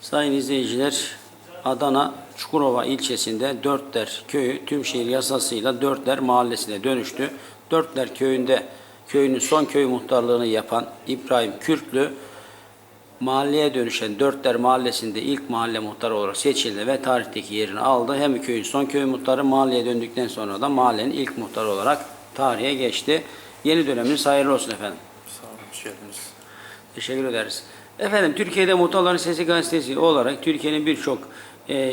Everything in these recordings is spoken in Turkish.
Sayın izleyiciler, Adana Çukurova ilçesinde Dörtler köyü tüm şehir yasasıyla Dörtler mahallesine dönüştü. Dörtler köyünde köyünün son köy muhtarlığını yapan İbrahim Kürtlü mahalleye dönüşen Dörtler mahallesinde ilk mahalle muhtarı olarak seçildi ve tarihteki yerini aldı. Hem köyün son köy muhtarı mahalleye döndükten sonra da mahallenin ilk muhtarı olarak tarihe geçti. Yeni döneminiz hayırlı olsun efendim. Sağ olun, hoş geldiniz. Teşekkür ederiz. Efendim Türkiye'de Muhtarların Sesi Gazetesi olarak Türkiye'nin birçok e,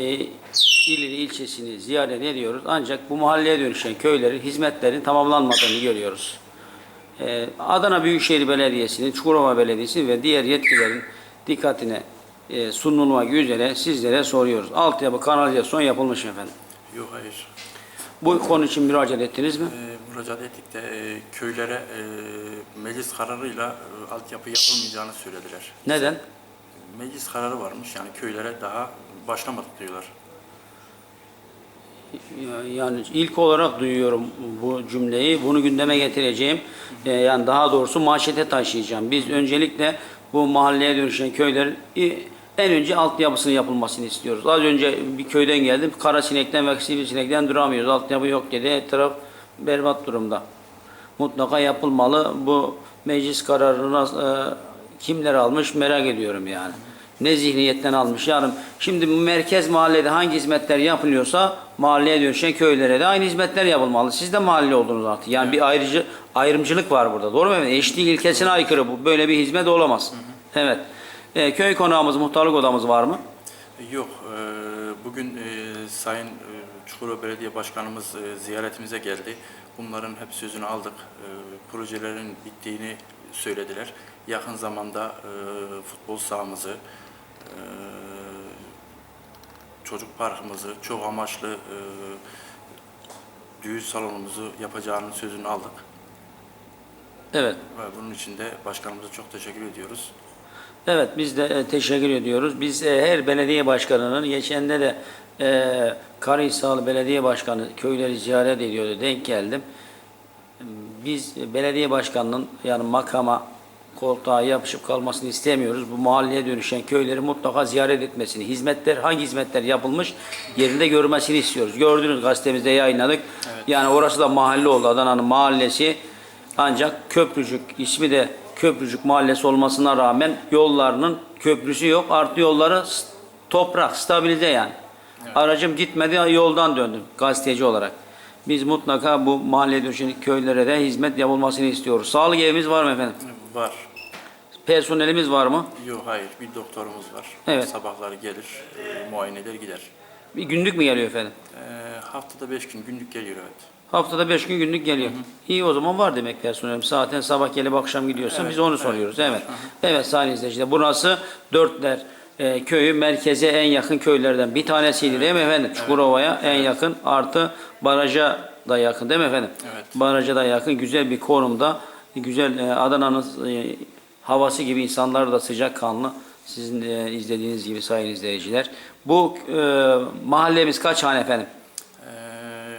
ilini, ilçesini ziyaret ediyoruz. Ancak bu mahalleye dönüşen köylerin hizmetlerin tamamlanmadığını görüyoruz. E, Adana Büyükşehir Belediyesi'nin, Çukurova Belediyesi ve diğer yetkililerin dikkatine e, sunulmak üzere sizlere soruyoruz. Altyapı kanalizasyon yapılmış mı efendim. Yok hayır. Bu konu için müracaat ettiniz mi? E, müracaat ettik de e, köylere e, meclis kararıyla e, altyapı yapılmayacağını söylediler. Neden? Meclis kararı varmış yani köylere daha başlamadık diyorlar. Ya- Yani ilk olarak duyuyorum bu cümleyi. Bunu gündeme getireceğim. Ee, yani daha doğrusu manşete taşıyacağım. Biz öncelikle bu mahalleye dönüşen köylerin en önce altyapısının yapılmasını istiyoruz. Az önce bir köyden geldim. Kara sinekten ve sivrisinekten duramıyoruz. Altyapı yok dedi. Etraf berbat durumda. Mutlaka yapılmalı. Bu meclis kararını e, kimler almış merak ediyorum yani. Ne zihniyetten almış. Yani şimdi merkez mahallede hangi hizmetler yapılıyorsa mahalleye dönüşen köylere de aynı hizmetler yapılmalı. Siz de mahalle oldunuz artık. Yani bir ayrıcı ayrımcılık var burada. Doğru mu? Eşitlik ilkesine aykırı bu. Böyle bir hizmet olamaz. Evet. E, köy konağımız, muhtarlık odamız var mı? Yok, e, bugün e, Sayın e, Çukurova Belediye Başkanımız e, ziyaretimize geldi. Bunların hep sözünü aldık. E, projelerin bittiğini söylediler. Yakın zamanda e, futbol sahamızı, e, çocuk parkımızı, çok amaçlı e, düğün salonumuzu yapacağının sözünü aldık. Evet. Ve bunun için de başkanımıza çok teşekkür ediyoruz. Evet biz de e, teşekkür ediyoruz. Biz e, her belediye başkanının geçende de e, Karahisar Belediye Başkanı köyleri ziyaret ediyordu. Denk geldim. Biz belediye başkanının yani makama koltuğa yapışıp kalmasını istemiyoruz. Bu mahalleye dönüşen köyleri mutlaka ziyaret etmesini, hizmetler hangi hizmetler yapılmış yerinde görmesini istiyoruz. Gördünüz gazetemizde yayınladık. Yani orası da mahalle oldu. Adana'nın mahallesi. Ancak Köprücük ismi de Köprücük Mahallesi olmasına rağmen yollarının köprüsü yok. Artı yolları toprak, stabilize yani. Aracım gitmedi, yoldan döndüm gazeteci olarak. Biz mutlaka bu mahalleye dönüşen köylere de hizmet yapılmasını istiyoruz. Sağlık evimiz var mı efendim? Var. Personelimiz var mı? Yok hayır bir doktorumuz var. Evet. Sabahları gelir, e, muayene eder gider. Bir günlük mü geliyor efendim? E, haftada beş gün günlük geliyor evet. Haftada beş gün günlük geliyor. İyi o zaman var demek personelim. Zaten sabah gelip akşam gidiyorsa Evet, biz onu evet, soruyoruz. Evet. Evet sayın izleyiciler. Burası Dörtler e, köyü merkeze en yakın köylerden bir tanesiydi değil mi efendim? Çukurova'ya en yakın artı baraja da yakın değil mi efendim? Evet. Baraja da yakın güzel bir konumda. Güzel e, Adana'nın e, havası gibi insanlar da sıcak kanlı. Sizin de izlediğiniz gibi sayın izleyiciler. Bu e, mahallemiz kaç hane efendim?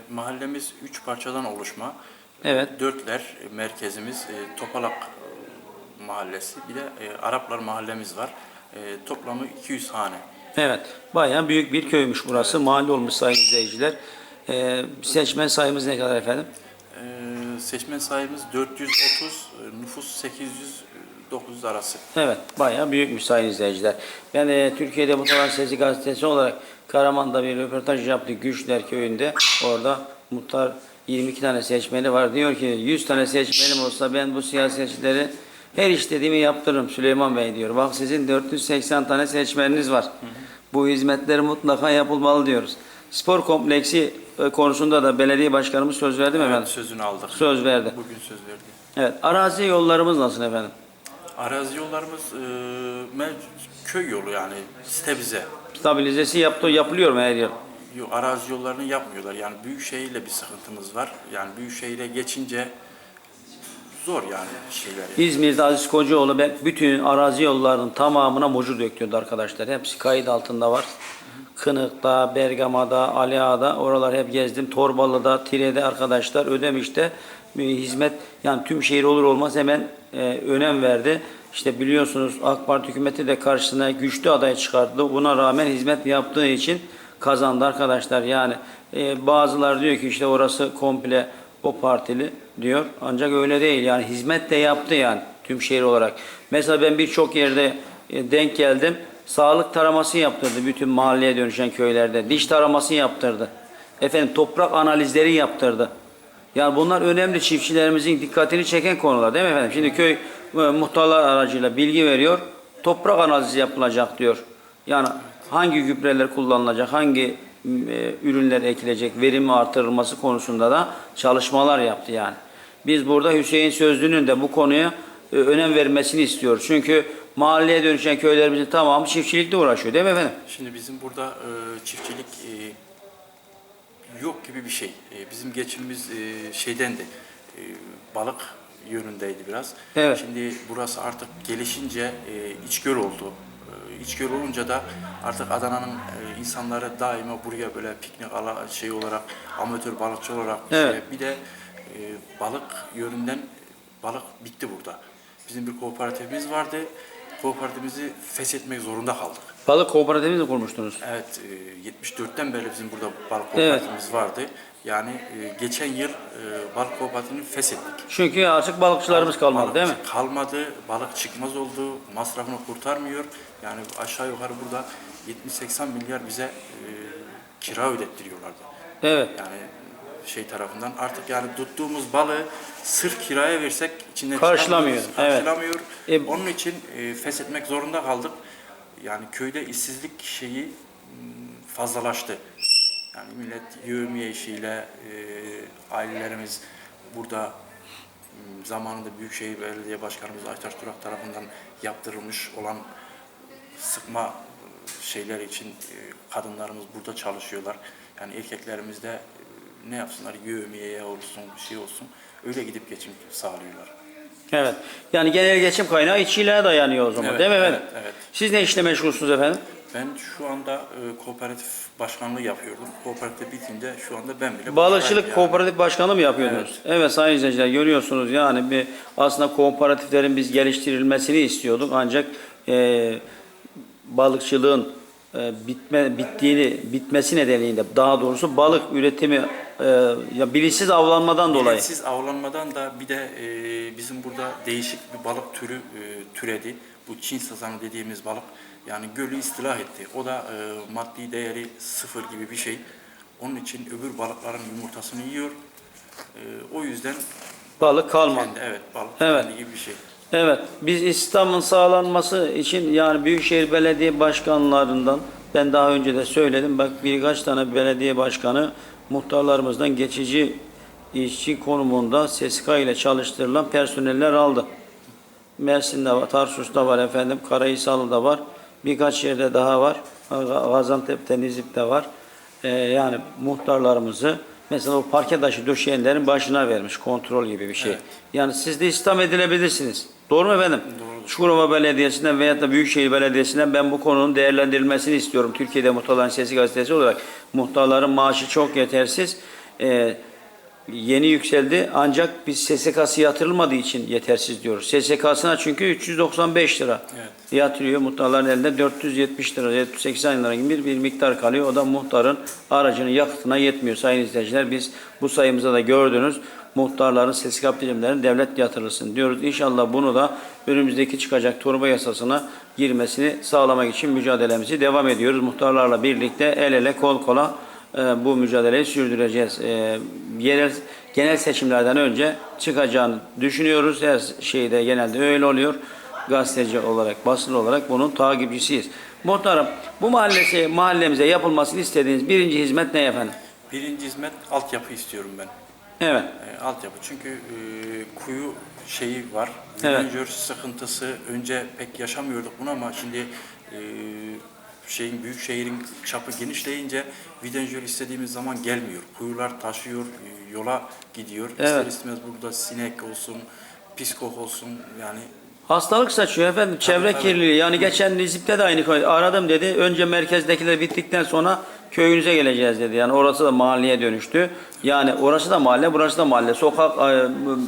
mahallemiz üç parçadan oluşma. Evet. Dörtler e, merkezimiz e, Topalak e, Mahallesi bir de Araplar Mahallemiz var. Toplamı 200 hane. Evet bayağı büyük bir köymüş burası. Evet. Mahalle olmuş sayın izleyiciler. Seçmen sayımız ne kadar efendim? Seçmen sayımız 430, nüfus 800 9 arası. Evet, bayağı büyükmüş sayın izleyiciler. Ben e, Türkiye'de bu tarz sesi gazetesi olarak Karaman'da bir röportaj yaptık Güçler köyünde. Orada muhtar 22 tane seçmeni var. Diyor ki 100 tane seçmenim olsa ben bu siyasetçileri her istediğimi yaptırırım Süleyman Bey diyor. Bak sizin 480 tane seçmeniniz var. Bu hizmetler mutlaka yapılmalı diyoruz. Spor kompleksi e, konusunda da belediye başkanımız söz verdi mi evet, efendim? sözünü aldık. Söz verdi. Bugün söz verdi. Evet. Arazi yollarımız nasıl efendim? Arazi yollarımız e, köy yolu yani site bize. Stabilizesi yaptı, yapılıyor mu her yer? Yo, arazi yollarını yapmıyorlar. Yani büyük şehirle bir sıkıntımız var. Yani büyük şehire geçince zor yani şeyler. yani. İzmir'de Aziz Kocaoğlu ben bütün arazi yollarının tamamına mucur döktürdü arkadaşlar. Hepsi kayıt altında var. Kınık'ta, Bergama'da, Aliağa'da oralar hep gezdim. Torbalı'da, Tire'de arkadaşlar Ödemiş'te hizmet yani tüm şehir olur olmaz hemen e, önem verdi. işte biliyorsunuz AK Parti hükümeti de karşısına güçlü aday çıkarttı. Buna rağmen hizmet yaptığı için kazandı arkadaşlar. Yani e, bazılar diyor ki işte orası komple o partili diyor. Ancak öyle değil. Yani hizmet de yaptı yani tüm şehir olarak. Mesela ben birçok yerde e, denk geldim. Sağlık taraması yaptırdı bütün mahalleye dönüşen köylerde. Diş taraması yaptırdı. Efendim toprak analizleri yaptırdı. Yani bunlar önemli çiftçilerimizin dikkatini çeken konular değil mi efendim? Şimdi köy e, muhtarlar aracıyla bilgi veriyor. Toprak analizi yapılacak diyor. Yani hangi gübreler kullanılacak, hangi e, ürünler ekilecek, verimi artırılması konusunda da çalışmalar yaptı yani. Biz burada Hüseyin Sözlü'nün de bu konuya e, önem vermesini istiyoruz. Çünkü mahalleye dönüşen köylerimizin tamamı çiftçilikle uğraşıyor değil mi efendim? Şimdi bizim burada çiftçilik gibi bir şey. E, bizim geçimimiz e, şeydendi, e, balık yönündeydi biraz. Evet. Şimdi burası artık gelişince e, içgöl oldu. E, içgöl olunca da artık Adana'nın e, insanları daima buraya böyle piknik ala şey olarak, amatör balıkçı olarak Evet. bir de e, balık yönünden balık bitti burada. Bizim bir kooperatifimiz vardı. Kooperatifimizi feshetmek zorunda kaldık. Balık kooperatifini de kurmuştunuz. Evet, e, 74'ten beri bizim burada balık Evet. kooperatifimiz vardı. Yani e, geçen yıl e, balık kooperatifini feshettik. Çünkü artık balıkçılarımız kalmadı Balık değil mi? Kalmadı, balık çıkmaz oldu, masrafını kurtarmıyor. Yani aşağı yukarı burada 70-80 milyar bize e, kira ödettiriyorlardı. Evet. Yani şey tarafından artık yani tuttuğumuz balığı sırf kiraya versek içinden Karşılamıyor, evet. Karşılamıyor. E- Onun için e, feshetmek zorunda kaldık. Yani köyde işsizlik şeyi m, fazlalaştı. Yani millet yövmiye işiyle e, ailelerimiz burada m, zamanında Büyükşehir Belediye Başkanımız Aytaş Durak tarafından yaptırılmış olan sıkma e, şeyler için e, kadınlarımız burada çalışıyorlar. Yani erkeklerimiz de ne yapsınlar yövmiyeye olsun bir şey olsun öyle gidip geçim sağlıyorlar. Evet. Yani genel geçim kaynağı işçiliğe dayanıyor o zaman Evet, değil mi efendim? evet, evet. Siz ne işle meşgulsünüz efendim? Ben şu anda e, kooperatif başkanlığı yapıyordum. Kooperatif bitince şu anda ben bile Balıkçılık yani. kooperatif başkanı mı yapıyordunuz? Evet. sayın izleyiciler görüyorsunuz yani bir aslında kooperatiflerin biz geliştirilmesini istiyorduk ancak e, balıkçılığın e, bitme bittiğini bitmesi nedeniyle daha doğrusu balık üretimi e, ya bilinçsiz avlanmadan dolayı. Bilinçsiz avlanmadan da bir de e, bizim burada değişik bir balık türü e, türedi. Bu Çin sazanı dediğimiz balık yani gölü istilah etti. O da e, maddi değeri sıfır gibi bir şey. Onun için öbür balıkların yumurtasını yiyor. E, o yüzden Balık kalmadı. kendi, evet balık Evet. kendi gibi bir şey. Evet, biz İslam'ın sağlanması için yani Büyükşehir Belediye Başkanlarından ben daha önce de söyledim. Bak birkaç tane belediye başkanı muhtarlarımızdan geçici işçi konumunda SSK ile çalıştırılan personeller aldı. Mersin'de var, Tarsus'ta var efendim, Karahisarlı'da var. Birkaç yerde daha var. Gaziantep'te, Nizip'te var. Ee, yani muhtarlarımızı mesela o parke taşı döşeyenlerin başına vermiş. Kontrol gibi bir şey. Evet. Yani siz de istihdam edilebilirsiniz. Doğru mu efendim? Doğrudur. Çukurova Belediyesi'nden veyahut da Büyükşehir Belediyesi'nden ben bu konunun değerlendirilmesini istiyorum. Türkiye'de Muhtarların Sesi Gazetesi olarak muhtarların maaşı çok yetersiz. Ee, yeni yükseldi ancak biz SSK'sı yatırılmadığı için yetersiz diyoruz. SSK'sına çünkü 395 lira Evet. yatırıyor. Muhtarların elinde 470 lira, 480 lira gibi bir, bir miktar kalıyor. O da muhtarın aracının yakıtına yetmiyor sayın izleyiciler. Biz bu sayımızda da gördünüz. Muhtarların SSK primlerinin devlet yatırılsın diyoruz. İnşallah bunu da önümüzdeki çıkacak torba yasasına girmesini sağlamak için mücadelemizi devam ediyoruz. Muhtarlarla birlikte el ele kol kola e, bu mücadeleyi sürdüreceğiz. E, yerel genel seçimlerden önce çıkacağını düşünüyoruz. Her şeyde genelde öyle oluyor. Gazeteci olarak, basın olarak bunun takipçisiyiz. Muhtarım, bu mahallesi, mahallemize yapılmasını istediğiniz birinci hizmet ne efendim? Birinci hizmet altyapı istiyorum ben. Evet. E, altyapı. Çünkü e, kuyu şeyi var. Evet. Vidanjör sıkıntısı önce pek yaşamıyorduk bunu ama şimdi e, şeyin büyük şehrin çapı genişleyince vidanjör istediğimiz zaman gelmiyor. Kuyular taşıyor, e, yola gidiyor. Evet. İster istemez burada sinek olsun, piskok olsun yani Hastalık saçıyor efendim. Çevre tabii. kirliliği. Yani geçen Nizip'te de aynı. Aradım dedi. Önce merkezdekiler bittikten sonra köyünüze geleceğiz dedi. Yani orası da mahalleye dönüştü. Yani orası da mahalle, burası da mahalle. Sokak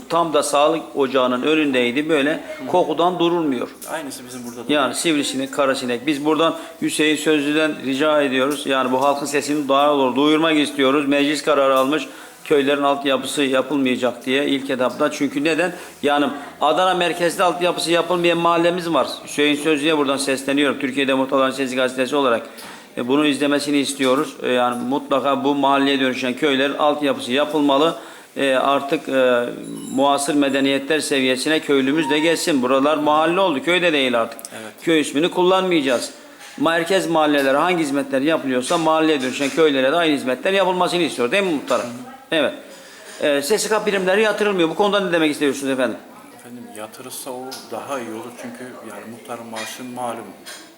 tam da sağlık ocağının önündeydi. Böyle kokudan durulmuyor. Aynısı bizim burada da. Yani sivrisinek, karasinek. Biz buradan Hüseyin Sözlü'den rica ediyoruz. Yani bu halkın sesini daha doğru duyurmak istiyoruz. Meclis kararı almış. Köylerin altyapısı yapılmayacak diye ilk etapta. Çünkü neden? Yani Adana merkezde altyapısı yapılmayan mahallemiz var. Hüseyin Sözlü'ye buradan sesleniyorum. Türkiye'de Muhtarların Sesi Gazetesi olarak. E, bunu izlemesini istiyoruz. E, yani mutlaka bu mahalleye dönüşen köylerin altyapısı yapılmalı. E, artık e, muasır medeniyetler seviyesine köylümüz de geçsin. Buralar mahalle oldu. Köyde değil artık. Evet. Köy ismini kullanmayacağız. Merkez mahallelere hangi hizmetler yapılıyorsa mahalleye dönüşen köylere de aynı hizmetler yapılmasını istiyor. Değil mi muhtarım? Evet. E, SSK birimleri yatırılmıyor. Bu konuda ne demek istiyorsunuz efendim? Efendim yatırılsa o daha iyi olur çünkü yani muhtarın maaşı malum.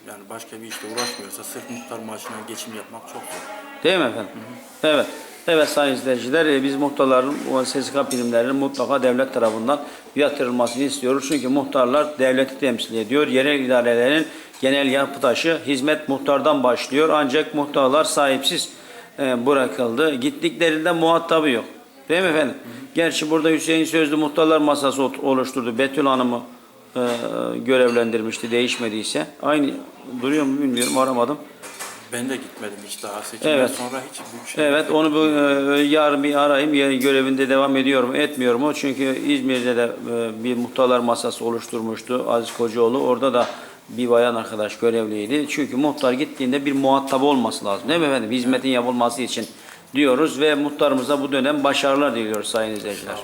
Yani başka bir işle uğraşmıyorsa sırf muhtar maaşına geçim yapmak çok zor. Değil mi efendim? Evet. Evet sayın izleyiciler e, biz muhtarların o SSK birimlerinin mutlaka devlet tarafından yatırılmasını istiyoruz. Çünkü muhtarlar devleti temsil ediyor. Yerel idarelerin genel yapı taşı hizmet muhtardan başlıyor. Ancak muhtarlar sahipsiz e, bırakıldı. Gittiklerinde muhatabı yok. Değil mi efendim? Gerçi burada Hüseyin Sözlü Muhtarlar Masası oluşturdu. Betül Hanım'ı e, görevlendirmişti değişmediyse. Aynı duruyor mu bilmiyorum aramadım. Ben de gitmedim hiç daha seçimden Evet. sonra hiç büyük şey Evet onu bu, e, yarın bir arayayım. Yarın görevinde devam ediyor mu etmiyor mu? Çünkü İzmir'de de e, bir muhtarlar masası oluşturmuştu Aziz Kocaoğlu. Orada da bir bayan arkadaş görevliydi. Çünkü muhtar gittiğinde bir muhatap olması lazım. Değil mi efendim? Hizmetin yapılması için diyoruz ve muhtarımıza bu dönem başarılar diliyoruz sayın izleyiciler.